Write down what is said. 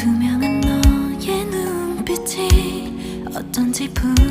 투명한 너의 눈빛이 어쩐지 부